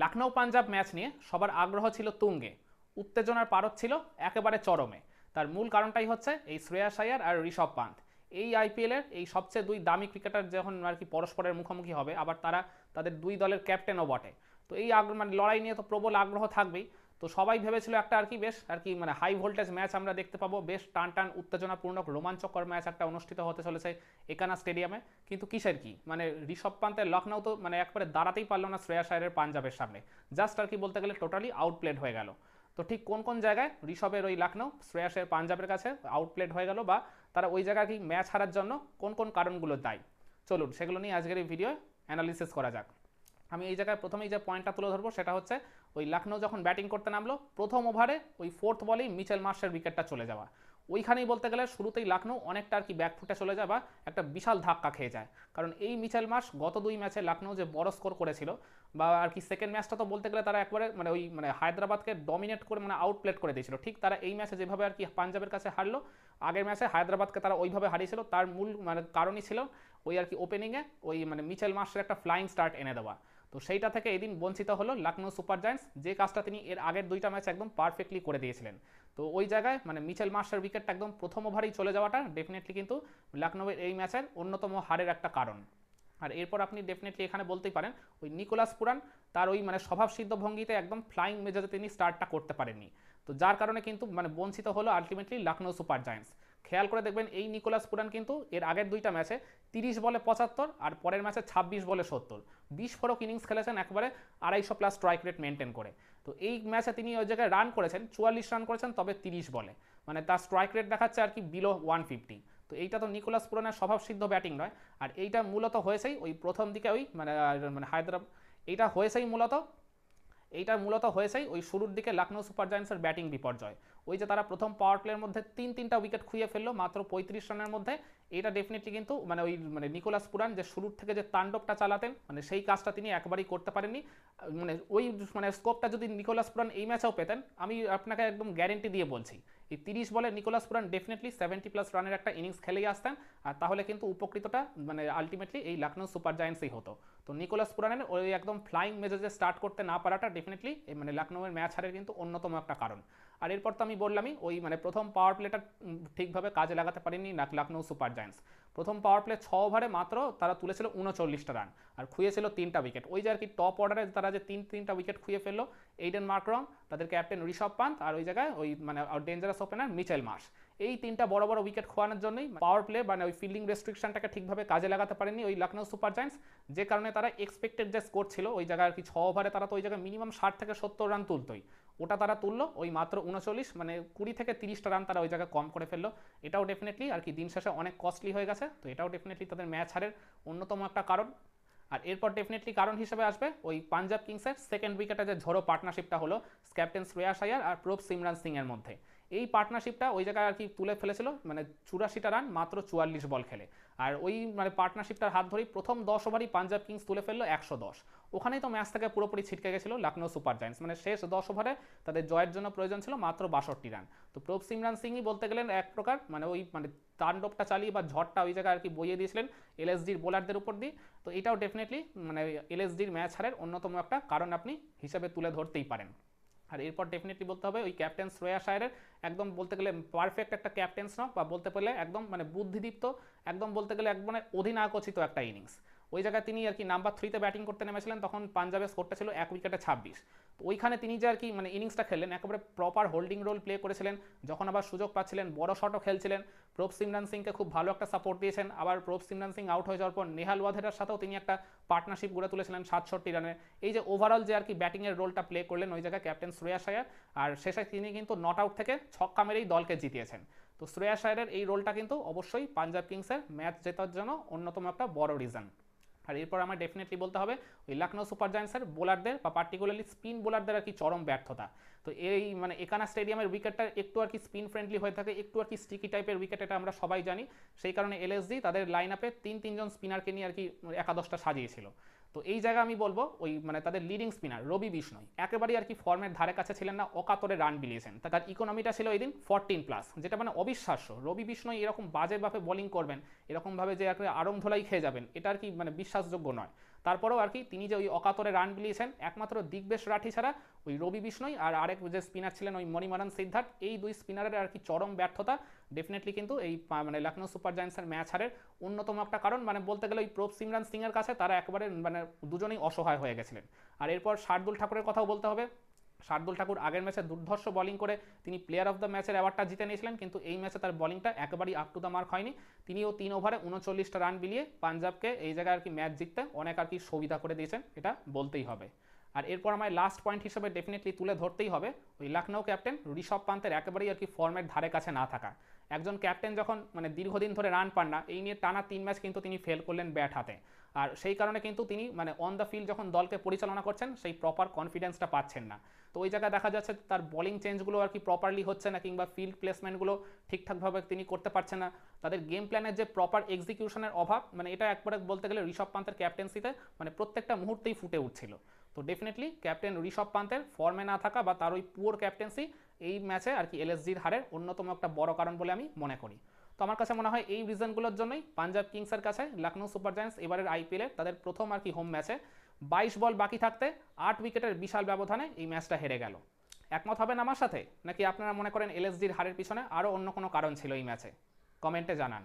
Lucknow Punjab match নিয়ে সবার আগ্রহ ছিল তুঙ্গে। উত্তেজনার পারদ ছিল একেবারে চরমে। তার মূল কারণটাই হচ্ছে এই শ্রেয়া আয়ার আর ঋষভ পান্থ। এই আইপিএলের এই সবচেয়ে দুই দামি ক্রিকেটার যখন আর কি পরস্পরের মুখোমুখি হবে, আবার তারা তাদের দুই দলের ক্যাপ্টেনও বটে। তো এই আগ্রহ মানে লড়াই নিয়ে তো প্রবল আগ্রহ থাকবেই। তো সবাই ভেবেছিল একটা আর কি, বেশ আর কি মানে হাই ভোল্টেজ ম্যাচ আমরা দেখতে পাবো। বেশ টান টান উত্তেজনাপূর্ণ রোমাঞ্চকর ম্যাচ একটা অনুষ্ঠিত হতে চলেছে একানা স্টেডিয়ামে কিন্তু কিসের কি? মানে ঋষভ পান্তের লখনৌ তো মানে একবারে দাঁড়াতেই পারল না শ্রেয়া আয়ারের পাঞ্জাবের সামনে। জাস্ট আর কি বলতে গেলে টোটালি আউটপ্লেড হয়ে গেল। তো ঠিক কোন কোন জায়গায়? ঋষভের ওই লখনৌ শ্রেয়াসের পাঞ্জাবের কাছে আউটপ্লেড হয়ে গেল বা তারা ওই জায়গায় কি ম্যাচ হারার জন্য কোন কোন কারণগুলো দায়ী? চলুন সেগুলো নিয়ে আজকের এই ভিডিও অ্যানালিসিস করা যাক। আমি এই জায়গায় প্রথমেই যে পয়েন্টটা তুলে ধরবো সেটা হচ্ছে ওই লখনৌ যখন ব্যাটিং করতে নামলো, প্রথম ওভারে ওই ফোর্থ বলেই মিচেল মার্শের উইকেটটা চলে যাওয়া। ওইখানেই বলতে গেলে শুরুতেই লখনৌ অনেকটা আর কি ব্যাকফুটে চলে যায় বা একটা বিশাল ধাক্কা খেয়ে যায়। কারণ এই মিচেল মার্শ গত দুই ম্যাচে লখনৌ যে বড় স্কোর করেছিল বা আর কি সেকেন্ড ম্যাচটা তো বলতে গেলে তারা একবারে মানে ওই মানে হায়দ্রাবাদকে ডমিনেট করে মানে আউটপ্লেট করে দিয়েছিল। ঠিক তারা এই ম্যাচে যেভাবে আর কি পাঞ্জাবের কাছে হারলো, আগের ম্যাচে হায়দ্রাবাদকে তারা ওইভাবে হারিয়েছিল, তার মূল মানে কারণই ছিল ওই আর কি ওপেনিংয়ে ওই মানে মিচেল মার্শের একটা ফ্লাইং স্টার্ট এনে দেওয়া। তো সেইটা থেকে এদিন বঞ্চিত হলো লখনৌ সুপার জায়ান্টস। যে কাজটা তিনি এর আগের দুইটা ম্যাচ একদম পারফেক্টলি করে দিয়েছিলেন। তো ওই জায়গায় মানে মিচেল মার্শের উইকেটটা একদম প্রথম ওভারেই চলে যাওয়াটা ডেফিনেটলি কিন্তু লখনৌয়ের এই ম্যাচের অন্যতম হারের একটা কারণ। আর এরপর আপনি ডেফিনেটলি এখানে বলতেই পারেন, ওই নিকোলাস পুরান তার ওই মানে স্বভাবসিদ্ধ ভঙ্গিতে একদম ফ্লাইং মেজাজে তিনি স্টার্টটা করতে পারেননি। তো যার কারণে কিন্তু মানে বঞ্চিত হলো আলটিমেটলি লখনৌ সুপার জায়ান্টস। খেয়াল করে দেখবেন এই নিকোলাস পুরান কিন্তু এর আগের দুইটা ম্যাচে তিরিশ বলে পঁচাত্তর আর পরের ম্যাচে ছাব্বিশ বলে সত্তর। বিস্ফোরক ইনিংস খেলেছেন একবারে আড়াইশো প্লাস স্ট্রাইক রেট মেনটেন করে। তো এই ম্যাচে তিনি ওই জায়গায় রান করেছেন, চুয়াল্লিশ রান করেছেন, তবে তিরিশ বলে। মানে তার স্ট্রাইক রেট দেখাচ্ছে আর কি বিলো ওয়ান ফিফটি তো এইটা তো নিকোলাস পুরানের স্বভাবসিদ্ধ ব্যাটিং নয়। আর এইটা মূলত হয়েছেই ওই প্রথম দিকে ওই মানে মানে হায়দ্রাবাদ, এইটা হয়েছেই মূলত এইটা মূলত হয়েছেই ওই শুরুর দিকে লখনৌ সুপার জায়ান্টসের ব্যাটিং বিপর্যয়। ওই যে তারা প্রথম পাওয়ার প্লের মধ্যে তিন তিনটা উইকেট খুঁয়ে ফেলল, মাত্র পঁয়ত্রিশ রানের মধ্যে এটা ডেফিনেটলি কিন্তু মানে ওই মানে নিকোলাস পুরান যে শুরুর থেকে যে তাণ্ডবটা চালাতেন মানে সেই কাজটা তিনি একবারই করতে পারেননি। মানে ওই মানে স্কোপটা যদি নিকোলাস পুরান এই ম্যাচেও পেতেন, আমি আপনাকে একদম গ্যারেন্টি দিয়ে বলছি, এই তিরিশ বলে Nicholas Pooran definitely seventy plus রানের একটা ইনিংস খেলেই আসতেন, আর তাহলে কিন্তু উপকৃতটা মানে আলটিমেটলি এই লখনৌ সুপার জায়ান্টসই হতো। তো নিকোলাস পুরানের ওই একদম ফ্লাইং মেজাজে স্টার্ট করতে না পারাটা ডেফিনেটলি মানে লখনৌয়ের ম্যাচ হারের কিন্তু অন্যতম একটা কারণ। আর এরপর তো আমি বললামই, ওই মানে প্রথম পাওয়ার প্লেটা ঠিকভাবে কাজে লাগাতে পারেনি লখনৌ সুপার জায়ান্টস। প্রথম পাওয়ার প্লে ছ ওভারে মাত্র তারা তুলেছিল উনচল্লিশটা রান আর খুঁয়েছিল তিনটা উইকেট ওই যে আর কি টপ অর্ডারে তারা যে তিন, তিনটা উইকেট খুঁয়ে ফেলল এইডেন মার্করম তাদের ক্যাপ্টেন ঋষভ পান্ত আর ওই জায়গায় ওই মানে ডেঞ্জারাস ওপেনার মিচেল মার্শ। এই তিনটা বড় বড় উইকেট খোয়ানোর জন্যই পাওয়ার প্লে মানে ওই ফিল্ডিং রেস্ট্রিকশনটাকে ঠিকভাবে কাজে লাগাতে পারেনি ওই লখনৌ সুপার জায়ান্টস যে কারণে তারা এক্সপেক্টেড যে স্কোর ছিল, ওই জায়গায় আর কি ছ ওভারে তারা তো ওই জায়গায় মিনিমাম ষাট থেকে সত্তর রান তুলতোই। ওটা তারা তুললো, ওই মাত্র উনচল্লিশ মানে কুড়ি থেকে তিরিশটা রান তারা ওই জায়গায় কম করে ফেলল। এটাও ডেফিনেটলি আর কি দিন শেষে অনেক কস্টলি হয়ে গেছে, তো এটাও ডেফিনেটলি তাদের ম্যাচ হারের অন্যতম একটা কারণ। আর এরপর ডেফিনেটলি কারণ হিসেবে আসবে ওই পাঞ্জাব কিংসের সেকেন্ড উইকেটে যে ঝড়ো পার্টনারশিপটা হলো ক্যাপ্টেন শ্রেয়াস আয়ার আর প্রোপ সিমরান সিং এর মধ্যে। এই পার্টনারশিপটা ওই জায়গায় আর কি তুলে ফেলেছিল মানে চুরাশিটা রান মাত্র চুয়াল্লিশ বল খেলে। আর ওই মানে পার্টনারশিপটার হাত ধরেই প্রথম দশ ওভারই পাঞ্জাব কিংস তুলে ফেলল একশো দশ। ওখানেই তো ম্যাচ থেকে পুরোপুরি ছিটকে গেছিল লখনৌ সুপার জায়ান্টস। মানে শেষ দশ ওভারে তাদের জয়ের জন্য প্রয়োজন ছিল মাত্র বাষট্টি রান তো প্রভ সিমরান সিংই বলতে গেলেন এক প্রকার মানে ওই মানে তাণ্ডবটা চালিয়ে বা ঝড়টা ওই জায়গায় আর কি বইয়ে দিয়েছিলেন এলএসডির বোলারদের উপর দিয়ে। তো এটাও ডেফিনেটলি মানে এলএসডির ম্যাচ হারের অন্যতম একটা কারণ আপনি হিসাবে তুলে ধরতেই পারেন। আর এরপর ডেফিনেটলি বলতে হবে ওই ক্যাপ্টেন শ্রেয়া শায়ারের একদম বলতে গেলে পারফেক্ট একটা ক্যাপ্টেন্স না বা বলতে পারলে একদম মানে বুদ্ধিদীপ্ত, একদম বলতে গেলে একদম মানে অধিনায়কোচিত একটা ইনিংস ওই জায়গায় তিনি আর কি নাম্বার থ্রিতে ব্যাটিং করতে নেমেছিলেন, তখন পাঞ্জাবের স্কোরটা ছিল এক উইকেটে ছাব্বিশ। ওইখানে তিনি যে আর কি মানে ইনিংসটা খেললেন, একেবারে প্রপার হোল্ডিং রোল প্লে করেছিলেন, যখন আবার সুযোগ পাচ্ছিলেন, বড় শটও খেলছিলেন। প্রভ সিমরান সিংকে খুব ভালো একটা সাপোর্ট দিয়েছেন। আবার প্রভ সিমরান সিং আউট হয়ে যাওয়ার পর নেহাল ওয়াধেরার সাথেও তিনি একটা পার্টনারশিপ গড়ে তুলেছিলেন সাতষট্টি রানের এই যে ওভারঅল যে আর কি ব্যাটিংয়ের রোলটা প্লে করলেন ওই জায়গায় ক্যাপ্টেন শ্রেয়া শায়ার আর শেষে তিনি কিন্তু নট আউট থেকে ছক্কা মেরেই দলকে জিতিয়েছেন। তো শ্রেয়া শায়ারের এই রোলটা কিন্তু অবশ্যই পাঞ্জাব কিংসের ম্যাচ জেতার জন্য অন্যতম একটা বড় রিজন আর এরপর আমার ডেফিনেটলি বলতে হবে, ওই লখনৌ সুপার জায়ান্টসের বোলারদের বা পার্টিকুলারলি স্পিন বোলারদের আর কি চরম ব্যর্থতা। তো এই মানে একানা স্টেডিয়ামের উইকেটটা একটু আর কি স্পিন ফ্রেন্ডলি হয়ে থাকে, একটু আর কি স্টিকি টাইপের উইকেট এটা আমরা সবাই জানি। সেই কারণে এলএসডি তাদের লাইন আপে তিন তিনজন স্পিনারকে নিয়ে আর কি একাদশটা সাজিয়েছিল। তো এই জায়গা আমি বলব, ওই মানে তাদের লিডিং স্পিনার রবি বিষ্ণয় একেবারেই আর কি ফর্মের ধারে কাছে ছিলেন না অকাতরে রান বিলিয়েছেন। তার ইকোনমিটা ছিল ওই দিন ফোরটিন প্লাস যেটা মানে অবিশ্বাস্য। রবি বিষ্ণয় এরকম বাজেভাবে বোলিং করবেন, এরকমভাবে যে একটা আরং ধোলাই খেয়ে যাবেন, এটা আর কি মানে বিশ্বাসযোগ্য নয়। তারপরেও আর কি তিনি যে ওই অকাতরে রান বিলিয়েছেন, একমাত্র দিগ্বেশ রাঠি ছাড়া ওই রবি বিষ্ণই আর আরেক যে স্পিনার ছিলেন ওই মণিমারান সিদ্ধার্থ, এই দুই স্পিনারের আর কি চরম ব্যর্থতা ডেফিনেটলি কিন্তু এই মানে লখনৌ সুপার জায়ান্টসের ম্যাচ হারের অন্যতম একটা কারণ। মানে বলতে গেলে ওই প্রভ সিমরান সিংয়ের কাছে তারা একবারে মানে দুজনেই অসহায় হয়ে গেছিলেন। আর এরপর শার্দুল ঠাকুরের কথাও বলতে হবে। শার্দুল ঠাকুর আগের ম্যাচে দুর্ধর্ষ বলিং করে তিনি প্লেয়ার অফ দ্য ম্যাচের অ্যাওয়ার্ডটা জিতে নিয়েছিলেন, কিন্তু এই ম্যাচে তার বলিংটা একেবারেই আপ টু দ্য মার্ক হয়নি। তিনিও তিন ওভারে উনচল্লিশটা রান বিলিয়ে পাঞ্জাবকে এই জায়গায় আর কি ম্যাচ জিততে অনেক আর কি সুবিধা করে দিয়েছেন, এটা বলতেই হবে। আর এরপর আমার লাস্ট পয়েন্ট হিসেবে ডেফিনেটলি তুলে ধরতেই হবে। ওই লখনৌ ক্যাপ্টেন ঋষভ পান্তের একেবারেই আর কি ফর্মের ধারে কাছে না থাকা। একজন ক্যাপ্টেন যখন মানে দীর্ঘদিন ধরে রান পান না, এই নিয়ে টানা তিন ম্যাচ কিন্তু তিনি ফেল করলেন ব্যাট হাতে। আর সেই কারণে কিন্তু তিনি মানে অন দ্য ফিল্ড যখন দলকে পরিচালনা করছেন, সেই প্রপার কনফিডেন্সটা পাচ্ছেন না। তো ওই জায়গায় দেখা যাচ্ছে তার বোলিং চেঞ্জগুলো আর কি প্রপারলি হচ্ছে না কিংবা ফিল্ড প্লেসমেন্টগুলো ঠিকঠাকভাবে তিনি করতে পারছেন না। তাদের গেম প্ল্যানের যে প্রপার এক্সিকিউশনের অভাব মানে এটা একবারে বলতে গেলে ঋষভ পান্তের ক্যাপ্টেন্সিতে মানে প্রত্যেকটা মুহূর্তেই ফুটে উঠছিল। তো ডেফিনেটলি ক্যাপ্টেন ঋষভ পান্তের ফর্মে না থাকা বা তার ওই পুয়ার ক্যাপ্টেন্সি এই ম্যাচে আর কি এলএসজির হারের অন্যতম একটা বড় কারণ বলে আমি মনে করি। তো আমার কাছে মনে হয় এই রিজনগুলোর জন্যই পাঞ্জাব কিংসের কাছে লখনৌ সুপার জায়ান্টস এবারের আইপিএলে তাদের প্রথম আর কি হোম ম্যাচে বাইশ বল বাকি থাকতে আট উইকেটের বিশাল ব্যবধানে এই ম্যাচটা হেরে গেল। একমত হবেন আমার সাথে? নাকি আপনারা মনে করেন এলএসজির হারের পিছনে আরও অন্য কোনো কারণ ছিল এই ম্যাচে কমেন্টে জানান।